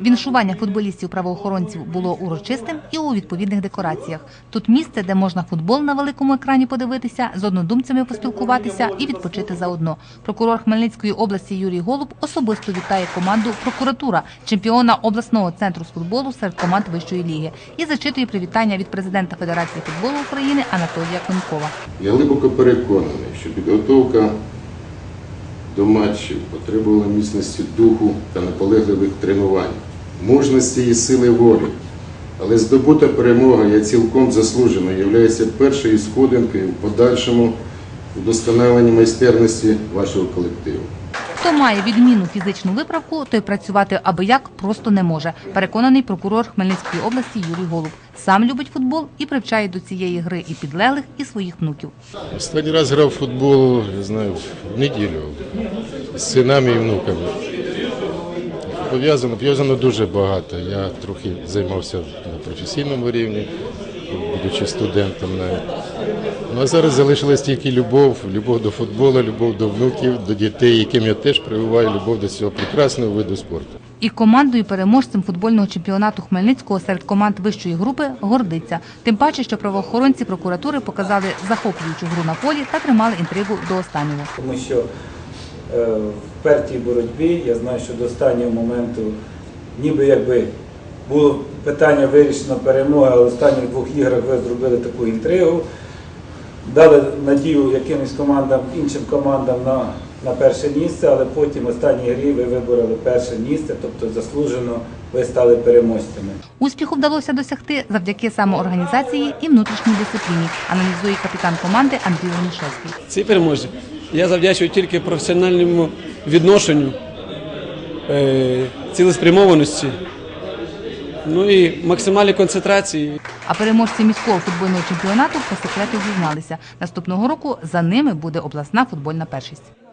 Віншування футболістів правоохоронців було урочистим і у відповідних декораціях. Тут місце, де можна футбол на великому екрані подивитися, з однодумцями поспілкуватися і відпочити заодно. Прокурор Хмельницької області Юрій Голуб особисто вітає команду Прокуратура, чемпіона обласного центру з футболу серед команд вищої ліги, і зачитує привітання від президента Федерації футболу України Анатолія Конькова. Я глибоко переконаний, що підготовка до матчів потребувала міцності духу та наполегливих тренувань, мужності і сили волі. Але здобута перемога є цілком заслужена, є першою сходинкою в подальшому вдосконаленні майстерності вашого колективу. Хто має відмінну фізичну виправку, той працювати аби як просто не може. Переконаний прокурор Хмельницької області Юрій Голуб. Сам любить футбол і привчає до цієї гри і підлеглих, і своїх внуків. Останній раз грав футбол, я знаю, в неділю з синами і внуками. Пов'язано, пов'язано дуже багато. Я трохи займався на професійному рівні, будучи студентом навіть. Ну а зараз залишилась тільки любов, любов до футболу, любов до внуків, до дітей, яким я теж прививаю любов до цього прекрасного виду спорту. І командою переможцем футбольного чемпіонату Хмельницького серед команд вищої групи гордиться. Тим паче, що правоохоронці прокуратури показали захоплюючу гру на полі та тримали інтригу до останнього. тому що е, в пертій боротьбі я знаю, що до останнього моменту ніби якби було питання вирішено перемоги, але в останніх двох іграх ви зробили таку інтригу, дали надію якимось командам, іншим командам на, на перше місце, але потім в останній грі ви вибороли перше місце, тобто заслужено ви стали переможцями. Успіху вдалося досягти завдяки самоорганізації і внутрішній дисципліні, аналізує капітан команди Андрій Ромішевський. Цій перемозі я завдячую тільки професіональному відношенню, е, цілеспрямованості, ну і максимальній концентрації. А переможці міського футбольного чемпіонату по секрету зізналися. Наступного року за ними буде обласна футбольна першість.